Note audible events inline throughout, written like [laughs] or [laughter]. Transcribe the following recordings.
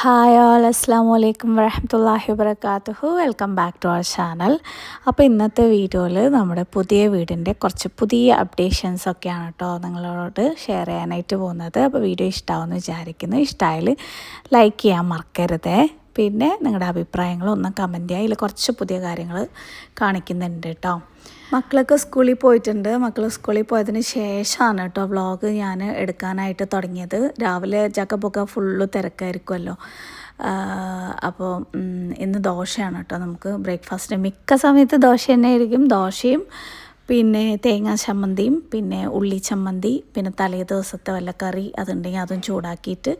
Hi all അസ്സാം വലൈക്കും വരഹമത്തല്ലാഹി വബർക്കാത്തുഹു welcome back to our channel അപ്പോൾ ഇന്നത്തെ വീഡിയോയിൽ നമ്മുടെ പുതിയ വീടിന്റെ കുറച്ച് പുതിയ അപ്ഡേഷൻസ് ഒക്കെയാണ് കേട്ടോ നിങ്ങളോട് ഷെയർ ചെയ്യാനായിട്ട് പോകുന്നത്. അപ്പോൾ വീഡിയോ ഇഷ്ടമാവുമെന്ന് വിചാരിക്കുന്നു. ഇഷ്ടമായാൽ ലൈക്ക് ചെയ്യാൻ മറക്കരുതേ. പിന്നെ നിങ്ങളുടെ അഭിപ്രായങ്ങളൊന്നും കമന്റ് ചെയ്യുക ഇതിൽ കുറച്ച് പുതിയ കാര്യങ്ങൾ കാണിക്കുന്നുണ്ട് കേട്ടോ മക്കളൊക്കെ സ്കൂളിൽ പോയിട്ടുണ്ട്. മക്കൾ സ്കൂളിൽ പോയതിന് ശേഷമാണ് കേട്ടോ വ്ളോഗ് ഞാൻ എടുക്കാനായിട്ട് തുടങ്ങിയത്. രാവിലെ ചക്കപ്പൊക്കെ ഫുള്ള് തിരക്കായിരിക്കുമല്ലോ അപ്പോൾ ഇന്ന് ദോശയാണ് കേട്ടോ നമുക്ക് ബ്രേക്ക്ഫാസ്റ്റ്. മിക്ക സമയത്ത് ദോശ തന്നെ ആയിരിക്കും ദോശയും പിന്നെ തേങ്ങാ ചമ്മന്തിയും പിന്നെ ഉള്ളി ചമ്മന്തി പിന്നെ തലേ ദിവസത്തെ വല്ല കറി അതുണ്ടെങ്കിൽ അതും ചൂടാക്കിയിട്ട്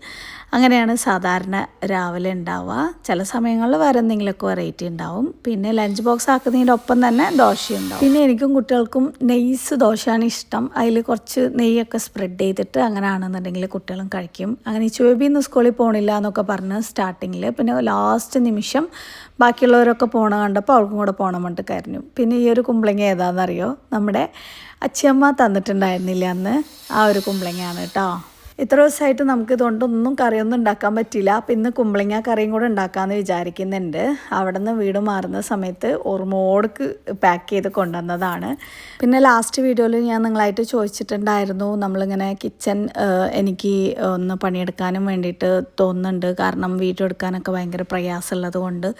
അങ്ങനെയാണ് സാധാരണ രാവിലെ ഉണ്ടാവുക. ചില സമയങ്ങളിൽ വേറെ എന്തെങ്കിലുമൊക്കെ വെറൈറ്റി ഉണ്ടാവും. പിന്നെ ലഞ്ച് ബോക്സ് ആക്കുന്നതിന്റെ ഒപ്പം തന്നെ ദോശയുണ്ടാവും പിന്നെ എനിക്കും കുട്ടികൾക്കും നെയ്സ് ദോശയാണ് ഇഷ്ടം. അതിൽ കുറച്ച് നെയ്യൊക്കെ സ്പ്രെഡ് ചെയ്തിട്ട് അങ്ങനെയാണെന്നുണ്ടെങ്കിൽ കുട്ടികളും കഴിക്കും. അങ്ങനെ ചുവബി ഇന്ന് സ്കൂളിൽ പോകണില്ല എന്നൊക്കെ പറഞ്ഞ് സ്റ്റാർട്ടിങ്ങിൽ പിന്നെ ലാസ്റ്റ് നിമിഷം ബാക്കിയുള്ളവരൊക്കെ പോണ കണ്ടപ്പോൾ അവൾക്കും കൂടെ പോകണം കരഞ്ഞു. പിന്നെ ഈ ഒരു കുമ്പളങ്ങ ഏതാണെന്നറിയോ? നമ്മുടെ അച്ഛമ്മ തന്നിട്ടുണ്ടായിരുന്നില്ല അന്ന്. ആ ഒരു കുമ്പളങ്ങയാണ് കേട്ടോ. ഇത്ര ദിവസമായിട്ട് നമുക്ക് ഇതുകൊണ്ടൊന്നും കറിയൊന്നും ഉണ്ടാക്കാൻ പറ്റില്ല അപ്പം ഇന്ന് കുമ്പളങ്ങ കറിയും കൂടെ ഉണ്ടാക്കാമെന്ന് വിചാരിക്കുന്നുണ്ട്. അവിടെ നിന്ന് വീട് മാറുന്ന സമയത്ത് ഓർമ്മോടക്ക് പാക്ക് ചെയ്ത് കൊണ്ടുവന്നതാണ്. പിന്നെ ലാസ്റ്റ് വീഡിയോയിൽ ഞാൻ നിങ്ങളായിട്ട് ചോദിച്ചിട്ടുണ്ടായിരുന്നു. നമ്മളിങ്ങനെ കിച്ചൺ എനിക്ക് ഒന്ന് പണിയെടുക്കാനും വേണ്ടിയിട്ട് തോന്നുന്നുണ്ട്. കാരണം വീഡിയോ എടുക്കാനൊക്കെ ഭയങ്കര പ്രയാസമുള്ളത് കൊണ്ട്.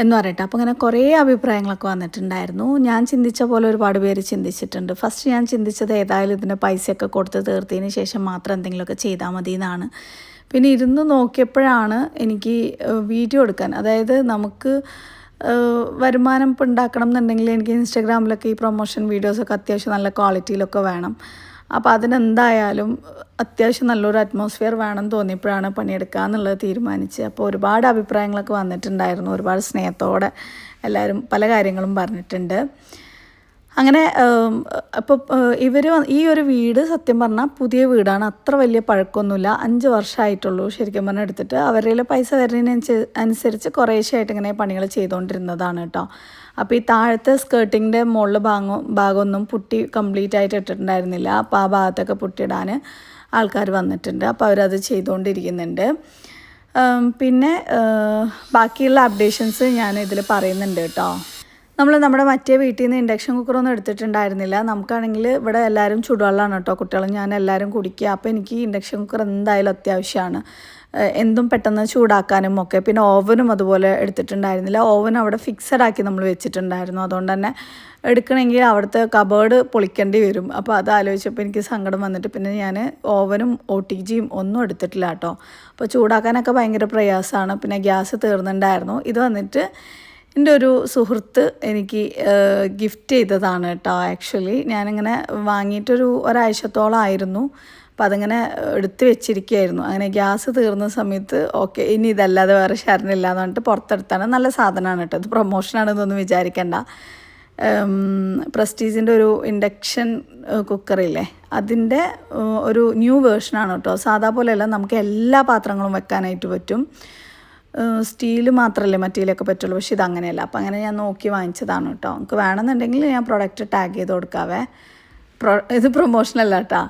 എന്ന് പറയട്ടെ. അപ്പോൾ അങ്ങനെ കുറേ അഭിപ്രായങ്ങളൊക്കെ വന്നിട്ടുണ്ടായിരുന്നു. ഞാൻ ചിന്തിച്ച പോലെ ഒരുപാട് പേര് ചിന്തിച്ചിട്ടുണ്ട്. ഫസ്റ്റ് ഞാൻ ചിന്തിച്ചത് ഏതായാലും ഇതിന്റെ പൈസയൊക്കെ കൊടുത്ത് തീർത്തതിന് ശേഷം മാത്രം എന്തെങ്കിലുമൊക്കെ ചെയ്താൽ മതി എന്നാണ്. പിന്നെ ഇരുന്ന് നോക്കിയപ്പോഴാണ് എനിക്ക് വീഡിയോ എടുക്കാൻ. അതായത് നമുക്ക് വരുമാനം ഉണ്ടാക്കണം എന്നുണ്ടെങ്കിൽ എനിക്ക് ഇൻസ്റ്റാഗ്രാമിലൊക്കെ ഈ പ്രൊമോഷൻ വീഡിയോസൊക്കെ അത്യാവശ്യം നല്ല ക്വാളിറ്റിയിലൊക്കെ വേണം. അപ്പോൾ അതിനെന്തായാലും അത്യാവശ്യം നല്ലൊരു അറ്റ്മോസ്ഫിയർ വേണം തോന്നിയപ്പോഴാണ് പണിയെടുക്കുക എന്നുള്ളത് തീരുമാനിച്ച് അപ്പോൾ ഒരുപാട് അഭിപ്രായങ്ങളൊക്കെ വന്നിട്ടുണ്ടായിരുന്നു. ഒരുപാട് സ്നേഹത്തോടെ എല്ലാവരും പല കാര്യങ്ങളും പറഞ്ഞിട്ടുണ്ട്. അങ്ങനെ അപ്പോൾ ഇവർ ഈ ഒരു വീട് സത്യം പറഞ്ഞാൽ പുതിയ വീടാണ്. അത്ര വലിയ പഴക്കമൊന്നുമില്ല. അഞ്ച് വർഷമായിട്ടുള്ളൂ ശരിക്കും പറഞ്ഞാൽ എടുത്തിട്ട്. അവരുടെ പൈസ വരുന്നതിനനുസരിച്ച് കുറേശ്ശായിട്ട് ഇങ്ങനെ പണികൾ ചെയ്തുകൊണ്ടിരുന്നതാണ് കേട്ടോ. അപ്പോൾ ഈ താഴത്തെ സ്കേർട്ടിങ്ങിന്റെ മുകളിൽ ഭാഗം ഭാഗമൊന്നും പുട്ടി കംപ്ലീറ്റ് ആയിട്ട് ഇട്ടിട്ടുണ്ടായിരുന്നില്ല. അപ്പോൾ ആ ഭാഗത്തൊക്കെ പുട്ടിയിടാൻ ആൾക്കാർ വന്നിട്ടുണ്ട്. അപ്പോൾ അവരത് ചെയ്തുകൊണ്ടിരിക്കുന്നുണ്ട് പിന്നെ ബാക്കിയുള്ള അപ്ഡേഷൻസ് ഞാൻ ഇതിൽ പറയുന്നുണ്ട് കേട്ടോ. നമ്മൾ നമ്മുടെ മറ്റേ വീട്ടിൽ നിന്ന് ഇൻഡക്ഷൻ കുക്കറൊന്നും എടുത്തിട്ടുണ്ടായിരുന്നില്ല. നമുക്കാണെങ്കിൽ ഇവിടെ എല്ലാവരും ചുടുവെള്ളമാണ് കേട്ടോ. കുട്ടികളും ഞാൻ എല്ലാവരും കുടിക്കുക. അപ്പോൾ എനിക്ക് ഇൻഡക്ഷൻ കുക്കർ എന്തായാലും അത്യാവശ്യമാണ്. എന്തും പെട്ടെന്ന് ചൂടാക്കാനും ഒക്കെ. പിന്നെ ഓവനും അതുപോലെ എടുത്തിട്ടുണ്ടായിരുന്നില്ല. ഓവൻ അവിടെ ഫിക്സഡ് ആക്കി നമ്മൾ വെച്ചിട്ടുണ്ടായിരുന്നു. അതുകൊണ്ട് തന്നെ എടുക്കണമെങ്കിൽ അവിടുത്തെ കബേർഡ് പൊളിക്കേണ്ടി വരും. അപ്പോൾ അത് ആലോചിച്ചപ്പോൾ എനിക്ക് സങ്കടം വന്നിട്ട് പിന്നെ ഞാൻ ഓവനും ഒ ടി ജിയും ഒന്നും എടുത്തിട്ടില്ല കേട്ടോ. അപ്പോൾ ചൂടാക്കാനൊക്കെ ഭയങ്കര പ്രയാസമാണ്. പിന്നെ ഗ്യാസ് തീർന്നിട്ടുണ്ടായിരുന്നു. ഇത് വന്നിട്ട് എന്റെ ഒരു സുഹൃത്ത് എനിക്ക് ഗിഫ്റ്റ് ചെയ്തതാണ് കേട്ടോ ആക്ച്വലി ഞാനിങ്ങനെ വാങ്ങിയിട്ടൊരു ഒരാഴ്ചത്തോളം ആയിരുന്നു അപ്പോൾ അതിങ്ങനെ എടുത്ത് വെച്ചിരിക്കുകയായിരുന്നു. അങ്ങനെ ഗ്യാസ് തീർന്ന സമയത്ത് ഓക്കെ ഇനി ഇതല്ലാതെ വേറെ ശരണില്ല എന്ന് പറഞ്ഞിട്ട് പുറത്തെടുത്താണ്. നല്ല സാധനമാണ് കേട്ടോ. ഇത് പ്രൊമോഷനാണെന്നൊന്നും വിചാരിക്കേണ്ട. പ്രസ്റ്റീജിന്റെ ഒരു ഇൻഡക്ഷൻ കുക്കറില്ലേ അതിന്റെ ഒരു ന്യൂ വേർഷനാണ് കേട്ടോ. സാധാ പോലെയല്ല നമുക്ക് എല്ലാ പാത്രങ്ങളും വെക്കാനായിട്ട് പറ്റും. സ്റ്റീൽ മാത്രമല്ലേ മറ്റേലൊക്കെ പറ്റുള്ളൂ. പക്ഷേ ഇത് അങ്ങനെയല്ല അപ്പം അങ്ങനെ ഞാൻ നോക്കി വാങ്ങിച്ചതാണ് കേട്ടോ. നമുക്ക് വേണമെന്നുണ്ടെങ്കിൽ ഞാൻ പ്രൊഡക്റ്റ് ടാഗ് ചെയ്ത് കൊടുക്കാവേ. പ്രൊ ഇത് പ്രൊമോഷനല്ല കേട്ടോ.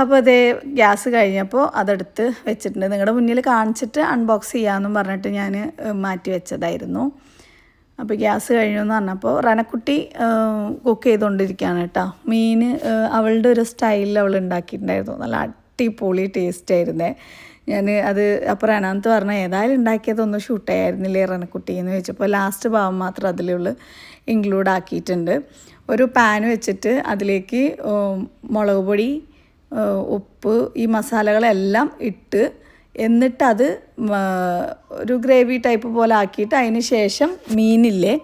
അപ്പോൾ അതേ ഗ്യാസ് കഴിഞ്ഞപ്പോൾ അതെടുത്ത് വെച്ചിട്ടുണ്ട്. നിങ്ങളുടെ മുന്നിൽ കാണിച്ചിട്ട് അൺബോക്സ് ചെയ്യാമെന്നും പറഞ്ഞിട്ട് ഞാൻ മാറ്റി വെച്ചതായിരുന്നു. അപ്പോൾ ഗ്യാസ് കഴിഞ്ഞു എന്ന് പറഞ്ഞപ്പോൾ റനക്കുട്ടി കുക്ക് ചെയ്തുകൊണ്ടിരിക്കുകയാണ് കേട്ടോ. മീൻ അവളുടെ ഒരു സ്റ്റൈലിൽ അവൾ ഉണ്ടാക്കിയിട്ടുണ്ടായിരുന്നു. നല്ല അടിപൊളി ടേസ്റ്റ് ആയിരുന്നേ. ഞാൻ അത് അപ്പോൾ അനന്ത് പറഞ്ഞ ഏതായാലും ഉണ്ടാക്കിയതൊന്നും ഷൂട്ട് ചെയ്യായിരുന്നില്ലേ റണക്കുട്ടി എന്ന് വെച്ചപ്പോൾ ലാസ്റ്റ് ഭാഗം മാത്രം അതിലുള്ള ഇൻക്ലൂഡ് ആക്കിയിട്ടുണ്ട്. ഒരു പാൻ വെച്ചിട്ട് അതിലേക്ക് മുളക് പൊടി ഉപ്പ് ഈ മസാലകളെല്ലാം ഇട്ട് എന്നിട്ട് അത് ഒരു ഗ്രേവി ടൈപ്പ് പോലെ ആക്കിയിട്ട് അതിന് ശേഷം മീനില്ലേ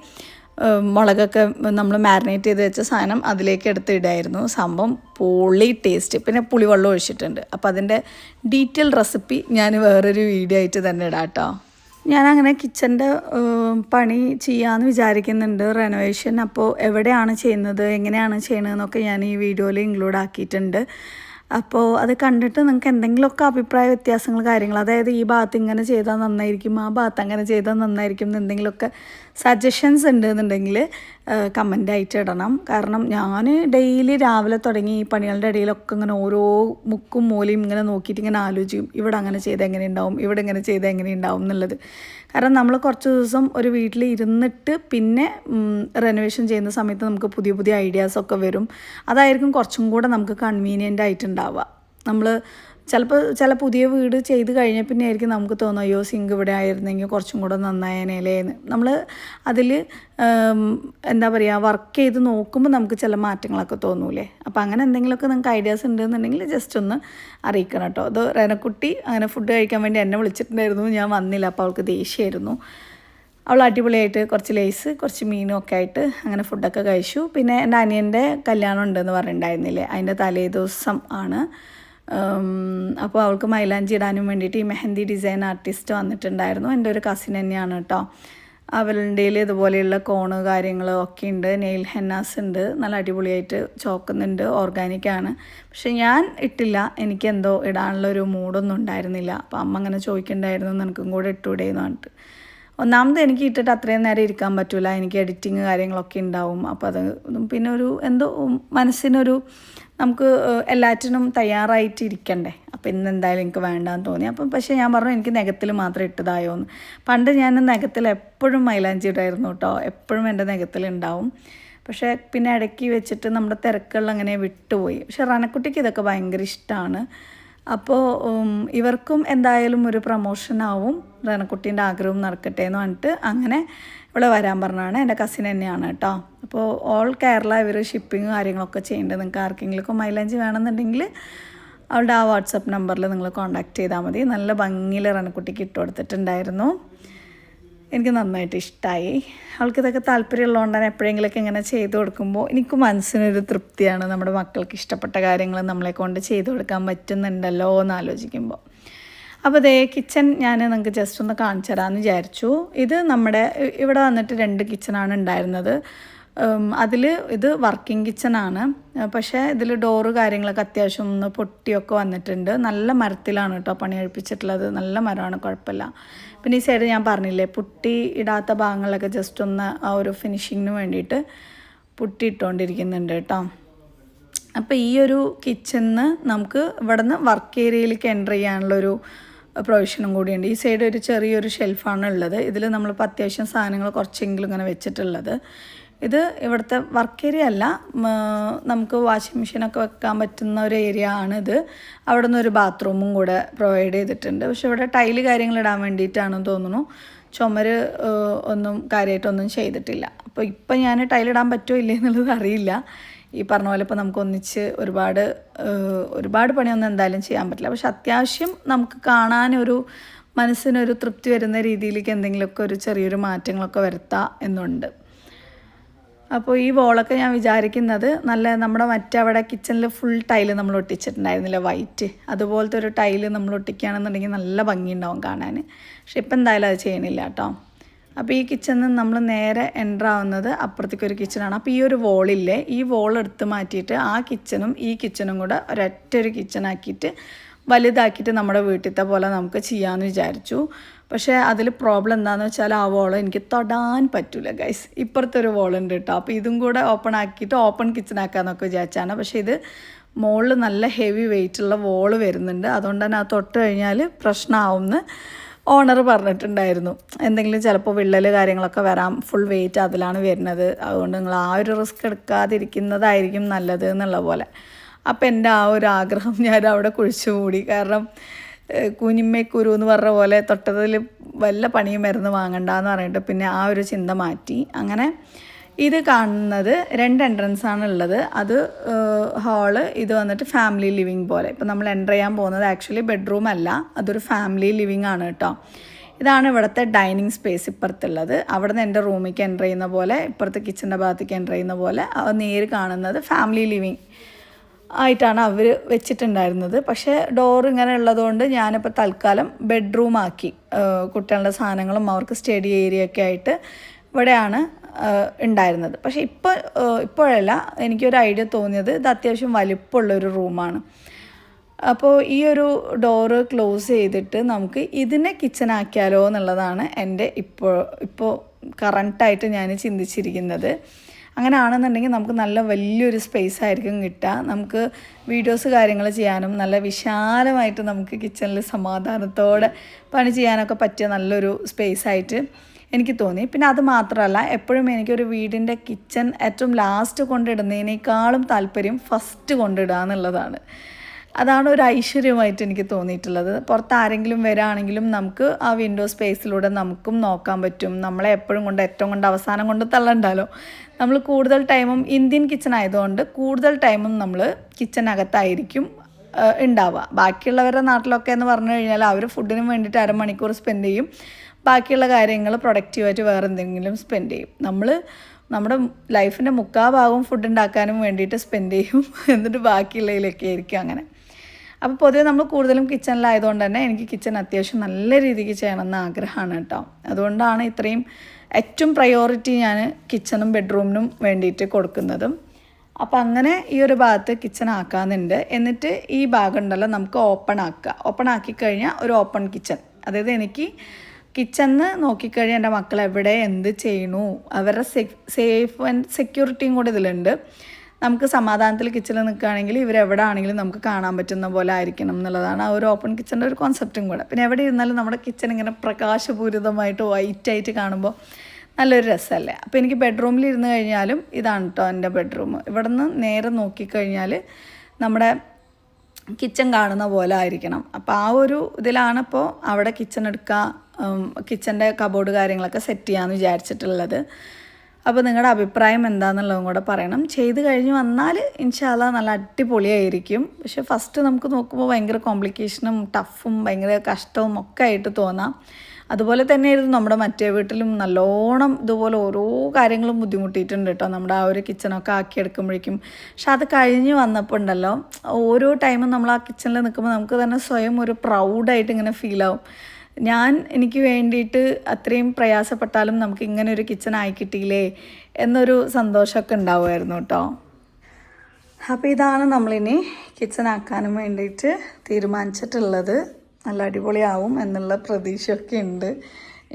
മുളകൊക്കെ നമ്മൾ മാരിനേറ്റ് ചെയ്ത് വെച്ച സാധനം അതിലേക്ക് എടുത്ത് ഇടായിരുന്നു സംഭവം പൊളി ടേസ്റ്റ് പിന്നെ പുളിവെള്ളം ഒഴിച്ചിട്ടുണ്ട്. അപ്പോൾ അതിന്റെ ഡീറ്റെയിൽ റെസിപ്പി ഞാൻ വേറൊരു വീഡിയോ ആയിട്ട് തന്നെ ഇടാം കേട്ടോ. ഞാനങ്ങനെ കിച്ചന്റെ പണി ചെയ്യാമെന്ന് വിചാരിക്കുന്നുണ്ട് റെനോവേഷൻ അപ്പോൾ എവിടെയാണ് ചെയ്യുന്നത് എങ്ങനെയാണ് ചെയ്യണതെന്നൊക്കെ ഞാൻ ഈ വീഡിയോയിൽ ഇൻക്ലൂഡ് ആക്കിയിട്ടുണ്ട്. അപ്പോൾ അത് കണ്ടിട്ട് നിങ്ങൾക്ക് എന്തെങ്കിലുമൊക്കെ അഭിപ്രായ വ്യത്യാസങ്ങൾ കാര്യങ്ങൾ അതായത് ഈ ഭാഗത്ത് ഇങ്ങനെ ചെയ്താൽ നന്നായിരിക്കും ആ ഭാഗത്ത് അങ്ങനെ ചെയ്താൽ നന്നായിരിക്കും എന്തെങ്കിലുമൊക്കെ സജഷൻസ് ഉണ്ട് എന്നുണ്ടെങ്കിൽ കമന്റ് ആയിട്ട് ഇടണം. കാരണം ഞാൻ ഡെയിലി രാവിലെ തുടങ്ങി ഈ പണികളുടെ ഇടയിലൊക്കെ ഇങ്ങനെ ഓരോ മുക്കും മൂലയും ഇങ്ങനെ നോക്കിയിട്ട് ഇങ്ങനെ ആലോചിക്കും. ഇവിടെ അങ്ങനെ ചെയ്ത് എങ്ങനെ ഉണ്ടാവും? ഇവിടെ ഇങ്ങനെ ചെയ്ത് എങ്ങനെ ഉണ്ടാവും എന്നുള്ളത്. കാരണം നമ്മൾ കുറച്ച് ദിവസം ഒരു വീട്ടിൽ ഇരുന്നിട്ട് പിന്നെ റെനോവേഷൻ ചെയ്യുന്ന സമയത്ത് നമുക്ക് പുതിയ പുതിയ ഐഡിയാസൊക്കെ വരും. അതായിരിക്കും കുറച്ചും കൂടെ നമുക്ക് കൺവീനിയന്റ് ആയിട്ടുണ്ടാവുക. നമ്മൾ ചിലപ്പോൾ ചില പുതിയ വീട് ചെയ്ത് കഴിഞ്ഞ പിന്നെ ആയിരിക്കും നമുക്ക് തോന്നും അയ്യോ സിങ്ക് ഇവിടെ ആയിരുന്നെങ്കിൽ കുറച്ചും കൂടെ നന്നായനേലേന്ന് നമ്മൾ അതിൽ എന്താ പറയുക വർക്ക് ചെയ്ത് നോക്കുമ്പോൾ നമുക്ക് ചില മാറ്റങ്ങളൊക്കെ തോന്നൂലേ? അപ്പോൾ അങ്ങനെ എന്തെങ്കിലുമൊക്കെ നിങ്ങൾക്ക് ഐഡിയാസ് ഉണ്ടെന്നുണ്ടെങ്കിൽ ജസ്റ്റ് ഒന്ന് അറിയിക്കണം കേട്ടോ അത് റേനക്കുട്ടി അങ്ങനെ ഫുഡ് കഴിക്കാൻ വേണ്ടി എന്നെ വിളിച്ചിട്ടുണ്ടായിരുന്നു. ഞാൻ വന്നില്ല അപ്പോൾ അവൾക്ക് ദേഷ്യമായിരുന്നു. അവൾ അടിപൊളിയായിട്ട് കുറച്ച് ലേസ് കുറച്ച് മീനും ഒക്കെ ആയിട്ട് അങ്ങനെ ഫുഡൊക്കെ കഴിച്ചു. പിന്നെ എന്റെ അനിയന്റെ കല്യാണം ഉണ്ടെന്ന് പറഞ്ഞിട്ടുണ്ടായിരുന്നില്ലേ? അതിന്റെ തലേ ദിവസം ആണ്. അപ്പോൾ അവൾക്ക് മൈലാഞ്ചി ഇടാനും വേണ്ടിയിട്ട് ഈ മെഹന്തി ഡിസൈൻ ആർട്ടിസ്റ്റ് വന്നിട്ടുണ്ടായിരുന്നു. എന്റെ ഒരു കസിൻ തന്നെയാണ് കേട്ടോ. അവളുടെ ഇതുപോലെയുള്ള കോണ് കാര്യങ്ങൾ ഒക്കെ ഉണ്ട്. നെയിൽ ഹെന്നാസ് ഉണ്ട്. നല്ല അടിപൊളിയായിട്ട് ചോക്കുന്നുണ്ട്. ഓർഗാനിക്കാണ് പക്ഷെ ഞാൻ ഇട്ടില്ല. എനിക്ക് എന്തോ ഇടാനുള്ള ഒരു മൂഡൊന്നും ഉണ്ടായിരുന്നില്ല. അപ്പോൾ അമ്മ അങ്ങനെ ചോദിക്കണ്ടായിരുന്നു. നിനക്കും കൂടെ ഇട്ടുകൂടെ എന്ന് പറഞ്ഞിട്ട്. ഒന്നാമത് എനിക്ക് ഇട്ടിട്ട് അത്രയും നേരം ഇരിക്കാൻ പറ്റില്ല എനിക്ക് എഡിറ്റിങ് കാര്യങ്ങളൊക്കെ ഉണ്ടാവും. അപ്പോൾ അത് പിന്നെ ഒരു എന്തോ മനസ്സിനൊരു നമുക്ക് എല്ലാറ്റിനും തയ്യാറായിട്ട് ഇരിക്കണ്ടേ. അപ്പോൾ ഇന്ന് എന്തായാലും എനിക്ക് വേണ്ടാന്ന് തോന്നി. അപ്പം പക്ഷേ ഞാൻ പറഞ്ഞു എനിക്ക് നെഗത്തിൽ മാത്രം ഇട്ടതായോ എന്ന് പണ്ട് ഞാൻ നെഗത്തിൽ എപ്പോഴും മൈലാഞ്ചി കേട്ടോ. എപ്പോഴും എന്റെ നെഗത്തിൽ ഉണ്ടാവും. പക്ഷേ പിന്നെ ഇടയ്ക്ക് വെച്ചിട്ട് നമ്മുടെ തിരക്കുകളിൽ അങ്ങനെ വിട്ടുപോയി. പക്ഷേ റനക്കുട്ടിക്ക് ഇതൊക്കെ ഭയങ്കര ഇഷ്ടമാണ് അപ്പോൾ ഇവർക്കും എന്തായാലും ഒരു പ്രൊമോഷൻ ആവും. റനക്കുട്ടീന്റെ ആഗ്രഹം നടക്കട്ടെ എന്ന് പറഞ്ഞിട്ട് അങ്ങനെ ഇവിടെ വരാൻ പറഞ്ഞാണ്. എന്റെ കസിൻ തന്നെയാണ് കേട്ടോ. അപ്പോൾ ഓൾ കേരള ഇവർ ഷിപ്പിങ് കാര്യങ്ങളൊക്കെ ചെയ്യേണ്ടത് നിങ്ങൾക്ക് ആർക്കെങ്കിലും മൈലേജ് വേണമെന്നുണ്ടെങ്കിൽ അവളുടെ ആ വാട്സപ്പ് നമ്പറിൽ നിങ്ങൾ കോൺടാക്ട് ചെയ്താൽ മതി. നല്ല ഭംഗിയിൽ റണക്കുട്ടിക്ക് ഇട്ട് കൊടുത്തിട്ടുണ്ടായിരുന്നു എനിക്ക് നന്നായിട്ട് ഇഷ്ടമായി അവൾക്ക് ഇതൊക്കെ താല്പര്യമുള്ളതുകൊണ്ടാണ് എപ്പോഴെങ്കിലുമൊക്കെ ഇങ്ങനെ ചെയ്ത് കൊടുക്കുമ്പോൾ എനിക്ക് മനസ്സിനൊരു തൃപ്തിയാണ്. നമ്മുടെ മക്കൾക്ക് ഇഷ്ടപ്പെട്ട കാര്യങ്ങൾ നമ്മളെ കൊണ്ട് ചെയ്തു കൊടുക്കാൻ പറ്റുന്നുണ്ടല്ലോ എന്ന് ആലോചിക്കുമ്പോൾ. അപ്പോൾ അതേ കിച്ചൺ ഞാൻ നിങ്ങൾക്ക് ജസ്റ്റ് ഒന്ന് കാണിച്ചു തരാമെന്ന് വിചാരിച്ചു. ഇത് നമ്മുടെ ഇവിടെ വന്നിട്ട് രണ്ട് കിച്ചണാണ് ഉണ്ടായിരുന്നത്. അതിൽ ഇത് വർക്കിംഗ് കിച്ചണാണ് പക്ഷേ ഇതിൽ ഡോറ് കാര്യങ്ങളൊക്കെ അത്യാവശ്യം ഒന്ന് പൊട്ടിയൊക്കെ വന്നിട്ടുണ്ട്. നല്ല മരത്തിലാണ് കേട്ടോ പണി കഴിപ്പിച്ചിട്ടുള്ളത്. നല്ല മരമാണ് കുഴപ്പമില്ല. പിന്നെ ഈ സൈഡ് ഞാൻ പറഞ്ഞില്ലേ പുട്ടി ഇടാത്ത ഭാഗങ്ങളിലൊക്കെ ജസ്റ്റ് ഒന്ന് ആ ഒരു ഫിനിഷിങ്ങിന് വേണ്ടിയിട്ട് പുട്ടി ഇട്ടുകൊണ്ടിരിക്കുന്നുണ്ട് കേട്ടോ. അപ്പോൾ ഈ ഒരു കിച്ചണിന്ന് നമുക്ക് ഇവിടുന്ന് വർക്ക് ഏരിയയിലേക്ക് എന്റർ ചെയ്യാനുള്ളൊരു പ്രൊവിഷനും കൂടിയുണ്ട്. ഈ സൈഡ് ഒരു ചെറിയൊരു ഷെൽഫാണ് ഉള്ളത്. ഇതിൽ നമ്മളിപ്പോൾ അത്യാവശ്യം സാധനങ്ങൾ കുറച്ചെങ്കിലും ഇങ്ങനെ വെച്ചിട്ടുള്ളത്. ഇത് ഇവിടുത്തെ വർക്ക് ഏരിയ അല്ല. നമുക്ക് വാഷിംഗ് മെഷീനൊക്കെ വെക്കാൻ പറ്റുന്ന ഒരു ഏരിയ ആണിത് അവിടെ നിന്ന് ഒരു ബാത്റൂമും കൂടെ പ്രൊവൈഡ് ചെയ്തിട്ടുണ്ട്. പക്ഷെ ഇവിടെ ടൈൽ കാര്യങ്ങൾ ഇടാൻ വേണ്ടിയിട്ടാണെന്ന് തോന്നുന്നു. ചുമര് ഒന്നും കാര്യമായിട്ടൊന്നും ചെയ്തിട്ടില്ല. അപ്പോൾ ഇപ്പം ഞാൻ ടൈലിടാൻ പറ്റുമോ ഇല്ലേ എന്നുള്ളത് അറിയില്ല. ഈ പറഞ്ഞ പോലെ ഇപ്പോൾ നമുക്ക് ഒന്നിച്ച് ഒരുപാട് ഒരുപാട് പണിയൊന്നും എന്തായാലും ചെയ്യാൻ പറ്റില്ല. പക്ഷെ അത്യാവശ്യം നമുക്ക് കാണാനൊരു മനസ്സിനൊരു തൃപ്തി വരുന്ന രീതിയിലേക്ക് എന്തെങ്കിലുമൊക്കെ ഒരു ചെറിയൊരു മാറ്റങ്ങളൊക്കെ വരുത്താം എന്നുണ്ട്. അപ്പോൾ ഈ വോളൊക്കെ ഞാൻ വിചാരിക്കുന്നത് നല്ല നമ്മുടെ മറ്റവിടെ കിച്ചണിൽ ഫുൾ ടൈൽ നമ്മൾ ഒട്ടിച്ചിട്ടുണ്ടായിരുന്നില്ല? വൈറ്റ് അതുപോലത്തെ ഒരു ടൈൽ നമ്മൾ ഒട്ടിക്കുകയാണെന്നുണ്ടെങ്കിൽ നല്ല ഭംഗിയുണ്ടാവും കാണാൻ. പക്ഷെ ഇപ്പം എന്തായാലും അത് ചെയ്യണില്ല കേട്ടോ. അപ്പോൾ ഈ കിച്ചണിൽ നമ്മൾ നേരെ എന്റർ ആവുന്നത് അപ്പുറത്തേക്ക് ഒരു കിച്ചണാണ് അപ്പോൾ ഈ ഒരു വോളില്ലേ ഈ വോൾ എടുത്ത് മാറ്റിയിട്ട് ആ കിച്ചണും ഈ കിച്ചണും കൂടെ ഒരൊറ്റ ഒരു കിച്ചണാക്കിയിട്ട് വലുതാക്കിയിട്ട് നമ്മുടെ വീട്ടിലത്തെ പോലെ നമുക്ക് ചെയ്യാമെന്ന് വിചാരിച്ചു. പക്ഷേ അതിൽ പ്രോബ്ലം എന്താണെന്ന് വെച്ചാൽ ആ വോൾ എനിക്ക് തൊടാൻ പറ്റില്ല ഗൈസ് ഇപ്പുറത്തെ ഒരു വോൾ ഉണ്ട് കേട്ടോ അപ്പോൾ ഇതും കൂടെ ഓപ്പൺ ആക്കിയിട്ട് ഓപ്പൺ കിച്ചൺ ആക്കാമെന്നൊക്കെ വിചാരിച്ചാണ്. പക്ഷേ ഇത് മുകളിൽ നല്ല ഹെവി വെയിറ്റുള്ള വോൾ വരുന്നുണ്ട്. അതുകൊണ്ട് തന്നെ അത് തൊട്ട് കഴിഞ്ഞാൽ പ്രശ്നമാവുമെന്ന് ഓണർ പറഞ്ഞിട്ടുണ്ടായിരുന്നു. എന്തെങ്കിലും ചിലപ്പോൾ വിള്ളൽ കാര്യങ്ങളൊക്കെ വരാം. ഫുൾ വെയിറ്റ് അതിലാണ് വരുന്നത്. അതുകൊണ്ട് നിങ്ങൾ ആ ഒരു റിസ്ക് എടുക്കാതിരിക്കുന്നതായിരിക്കും നല്ലത് എന്നുള്ള പോലെ. അപ്പോൾ എന്റെ ആ ഒരു ആഗ്രഹം ഞാൻ അവിടെ കുഴിച്ചു കൂടി കാരണം കുനിമ്മക്കുരു എന്ന് പറഞ്ഞ പോലെ തൊട്ടതിൽ വല്ല പണിയും മരുന്ന് വാങ്ങണ്ടെന്ന് പറഞ്ഞിട്ട് പിന്നെ ആ ഒരു ചിന്ത മാറ്റി. അങ്ങനെ ഇത് കാണുന്നത് രണ്ട് എൻട്രൻസ് ആണ് ഉള്ളത്. അത് ഹാൾ ഇത് വന്നിട്ട് ഫാമിലി ലിവിങ് പോലെ. ഇപ്പം നമ്മൾ എന്റർ ചെയ്യാൻ പോകുന്നത് ആക്ച്വലി ബെഡ്റൂം അല്ല. അതൊരു ഫാമിലി ലിവിങ് ആണ് കേട്ടോ. ഇതാണ് ഇവിടുത്തെ ഡൈനിങ് സ്പേസ് ഇപ്പുറത്തുള്ളത്. അവിടെ നിന്ന് എന്റെ റൂമിലേക്ക് എന്റർ ചെയ്യുന്ന പോലെ ഇപ്പുറത്തെ കിച്ചന്റെ ഭാഗത്തേക്ക് എന്റർ ചെയ്യുന്ന പോലെ നേര് കാണുന്നത് ഫാമിലി ലിവിങ് ആയിട്ടാണ് അവർ വെച്ചിട്ടുണ്ടായിരുന്നത്. പക്ഷേ ഡോർ ഇങ്ങനെ ഉള്ളതുകൊണ്ട് ഞാനിപ്പോൾ തൽക്കാലം ബെഡ്റൂം ആക്കി. കുട്ടികളുടെ സാധനങ്ങളും അവർക്ക് സ്റ്റഡി ഏരിയ ഒക്കെ ആയിട്ട് ഇവിടെയാണ് ഉണ്ടായിരുന്നത്. പക്ഷേ ഇപ്പോൾ ഇപ്പോഴല്ല എനിക്കൊരു ഐഡിയ തോന്നിയത് ഇത് അത്യാവശ്യം വലിപ്പമുള്ളൊരു റൂമാണ് അപ്പോൾ ഈ ഒരു ഡോറ് ക്ലോസ് ചെയ്തിട്ട് നമുക്ക് ഇതിനെ കിച്ചൺ ആക്കിയാലോ എന്നുള്ളതാണ് എന്റെ ഇപ്പോൾ ഇപ്പോൾ കറണ്ടായിട്ട് ഞാൻ ചിന്തിച്ചിരിക്കുന്നത്. അങ്ങനെ ആണെന്നുണ്ടെങ്കിൽ നമുക്ക് നല്ല വലിയൊരു സ്പേസ് ആയിരിക്കും കിട്ടുക. നമുക്ക് വീഡിയോസ് കാര്യങ്ങൾ ചെയ്യാനും നല്ല വിശാലമായിട്ട് നമുക്ക് കിച്ചണിൽ സമാധാനത്തോടെ പണി ചെയ്യാനൊക്കെ പറ്റിയ നല്ലൊരു സ്പേസ് ആയിട്ട് എനിക്ക് തോന്നി. പിന്നെ അത് മാത്രമല്ല എപ്പോഴും എനിക്കൊരു വീടിന്റെ കിച്ചൺ ഏറ്റവും ലാസ്റ്റ് കൊണ്ടിടുന്നതിനേക്കാളും താല്പര്യം ഫസ്റ്റ് കൊണ്ടിടുക എന്നുള്ളതാണ്. അതാണ് ഒരു ഐശ്വര്യമായിട്ട് എനിക്ക് തോന്നിയിട്ടുള്ളത്. പുറത്ത് ആരെങ്കിലും വരാണെങ്കിലും നമുക്ക് ആ വിൻഡോ സ്പേസിലൂടെ നമുക്കും നോക്കാൻ പറ്റും. നമ്മളെ എപ്പോഴും കൊണ്ട് ഏറ്റവും കൊണ്ട് അവസാനം കൊണ്ട് തള്ളണ്ടല്ലോ. നമ്മൾ കൂടുതൽ ടൈമും ഇന്ത്യൻ കിച്ചൺ ആയതുകൊണ്ട് കൂടുതൽ ടൈമും നമ്മൾ കിച്ചനകത്തായിരിക്കും ഉണ്ടാവുക ബാക്കിയുള്ളവരുടെ നാട്ടിലൊക്കെ എന്ന് പറഞ്ഞു കഴിഞ്ഞാൽ അവർ ഫുഡിന് വേണ്ടിയിട്ട് അരമണിക്കൂർ സ്പെൻഡ് ചെയ്യും. ബാക്കിയുള്ള കാര്യങ്ങൾ പ്രൊഡക്റ്റീവായിട്ട് വേറെ എന്തെങ്കിലും സ്പെൻഡ് ചെയ്യും. നമ്മൾ നമ്മുടെ ലൈഫിന്റെ മുക്കാ ഭാഗവും ഫുഡ് ഉണ്ടാക്കാനും വേണ്ടിയിട്ട് സ്പെൻഡ് ചെയ്യും. [laughs] എന്നിട്ട് ബാക്കിയുള്ളതിലൊക്കെ ആയിരിക്കും അങ്ങനെ. അപ്പോൾ പൊതുവെ നമ്മൾ കൂടുതലും കിച്ചണിലായതുകൊണ്ട് തന്നെ എനിക്ക് കിച്ചൺ അത്യാവശ്യം നല്ല രീതിക്ക് ചെയ്യണമെന്ന് ആഗ്രഹമാണ് കേട്ടോ. അതുകൊണ്ടാണ് ഇത്രയും ഏറ്റവും പ്രയോറിറ്റി ഞാൻ കിച്ചണും ബെഡ്റൂമിനും വേണ്ടിയിട്ട് കൊടുക്കുന്നതും. അപ്പോൾ അങ്ങനെ ഈ ഒരു ഭാഗത്ത് കിച്ചൺ ആക്കാമെന്നുണ്ട് എന്നിട്ട് ഈ ഭാഗം ഉണ്ടല്ലോ നമുക്ക് ഓപ്പൺ ആക്കുക ഓപ്പൺ ആക്കി കഴിഞ്ഞാൽ ഒരു ഓപ്പൺ കിച്ചൺ അതായത് എനിക്ക് കിച്ചണിന്ന് നോക്കിക്കഴിഞ്ഞാൽ എന്റെ മക്കൾ എവിടെ എന്ത് ചെയ്യണു അവരുടെ സേഫ് ആൻഡ് സെക്യൂരിറ്റിയും കൂടെ ഇതിലുണ്ട്. നമുക്ക് സമാധാനത്തിൽ കിച്ചണിൽ നിൽക്കുകയാണെങ്കിൽ ഇവരെവിടെ ആണെങ്കിലും നമുക്ക് കാണാൻ പറ്റുന്ന പോലെ ആയിരിക്കണം എന്നുള്ളതാണ് ആ ഒരു ഓപ്പൺ കിച്ചണിന്റെ ഒരു കോൺസെപ്റ്റും കൂടെ. പിന്നെ എവിടെ ഇരുന്നാലും നമ്മുടെ കിച്ചൺ ഇങ്ങനെ പ്രകാശപൂരിതമായിട്ട് വൈറ്റ് ആയിട്ട് കാണുമ്പോൾ നല്ലൊരു രസമല്ലേ? അപ്പോൾ എനിക്ക് ബെഡ്റൂമിൽ ഇരുന്ന് കഴിഞ്ഞാലും ഇതാണ് കേട്ടോ എന്റെ ബെഡ്റൂം ഇവിടെ നിന്ന് നേരെ നോക്കിക്കഴിഞ്ഞാൽ നമ്മുടെ കിച്ചൺ കാണുന്ന പോലെ ആയിരിക്കണം. അപ്പോൾ ആ ഒരു ഇതിലാണ് ഇപ്പോൾ അവിടെ കിച്ചൺ എടുക്കുക കിച്ചന്റെ കബോർഡ് കാര്യങ്ങളൊക്കെ സെറ്റ് ചെയ്യാമെന്ന് വിചാരിച്ചിട്ടുള്ളത്. അപ്പോൾ നിങ്ങളുടെ അഭിപ്രായം എന്താണെന്നുള്ളതും കൂടെ പറയണം. ചെയ്ത് കഴിഞ്ഞ് വന്നാൽ ഇൻഷാല്ല നല്ല അടിപൊളിയായിരിക്കും. പക്ഷെ ഫസ്റ്റ് നമുക്ക് നോക്കുമ്പോൾ ഭയങ്കര കോംപ്ലിക്കേഷനും ടഫും ഭയങ്കര കഷ്ടവും ഒക്കെ ആയിട്ട് തോന്നാം. അതുപോലെ തന്നെ തന്നെയായിരുന്നു നമ്മുടെ മറ്റേ വീട്ടിലും നല്ലോണം ഇതുപോലെ ഓരോ കാര്യങ്ങളും ബുദ്ധിമുട്ടിയിട്ടുണ്ട് കേട്ടോ നമ്മുടെ ആ ഒരു കിച്ചണൊക്കെ ആക്കിയെടുക്കുമ്പോഴേക്കും. പക്ഷെ അത് കഴിഞ്ഞ് വന്നപ്പോൾ ഉണ്ടല്ലോ ഓരോ ടൈമും നമ്മൾ ആ കിച്ചണിൽ നിൽക്കുമ്പോൾ നമുക്ക് തന്നെ സ്വയം ഒരു പ്രൗഡായിട്ട് ഇങ്ങനെ ഫീൽ ആവും. ഞാൻ എനിക്ക് വേണ്ടിയിട്ട് അത്രയും പ്രയാസപ്പെട്ടാലും നമുക്ക് ഇങ്ങനെ ഒരു കിച്ചൺ ആയി കിട്ടിയില്ലേ എന്നൊരു സന്തോഷമൊക്കെ ഉണ്ടാവുമായിരുന്നു കേട്ടോ. അപ്പോൾ ഇതാണ് നമ്മളിനി കിച്ചൺ ആക്കാനും വേണ്ടിയിട്ട് തീരുമാനിച്ചിട്ടുള്ളത്. നല്ല അടിപൊളിയാവും എന്നുള്ള പ്രതീക്ഷയൊക്കെ ഉണ്ട്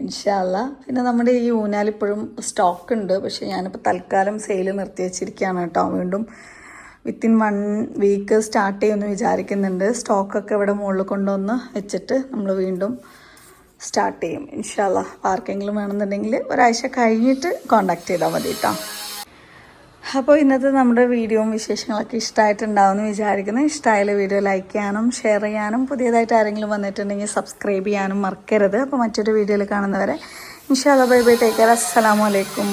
ഇൻഷാല്ല. പിന്നെ നമ്മുടെ ഈ ഊനാൽ ഇപ്പോഴും സ്റ്റോക്ക് ഉണ്ട്. പക്ഷേ ഞാനിപ്പോൾ തൽക്കാലം സെയിൽ നിർത്തി വെച്ചിരിക്കുകയാണ് കേട്ടോ. വീണ്ടും വിത്തിൻ വൺ വീക്ക് സ്റ്റാർട്ട് ചെയ്യുമെന്ന് വിചാരിക്കുന്നുണ്ട്. സ്റ്റോക്കൊക്കെ ഇവിടെ മുകളിൽ കൊണ്ടുവന്ന് വെച്ചിട്ട് നമ്മൾ വീണ്ടും സ്റ്റാർട്ട് ചെയ്യും. ഇൻഷാല്ല ആർക്കെങ്കിലും വേണമെന്നുണ്ടെങ്കിൽ ഒരാഴ്ച കഴിഞ്ഞിട്ട് കോണ്ടാക്ട് ചെയ്താൽ മതി കേട്ടോ അപ്പോൾ ഇന്നത്തെ നമ്മുടെ വീഡിയോയും വിശേഷങ്ങളൊക്കെ ഇഷ്ടമായിട്ടുണ്ടാവുമെന്ന് വിചാരിക്കുന്നു. ഇഷ്ടമായാലും വീഡിയോ ലൈക്ക് ചെയ്യാനും ഷെയർ ചെയ്യാനും പുതിയതായിട്ട് ആരെങ്കിലും വന്നിട്ടുണ്ടെങ്കിൽ സബ്സ്ക്രൈബ് ചെയ്യാനും മറക്കരുത്. അപ്പോൾ മറ്റൊരു വീഡിയോയിൽ കാണുന്നവരെ ഇൻഷാല്ല ബൈ ബൈ ടേക്ക് കെയർ അസ്സലാമു അലൈക്കും.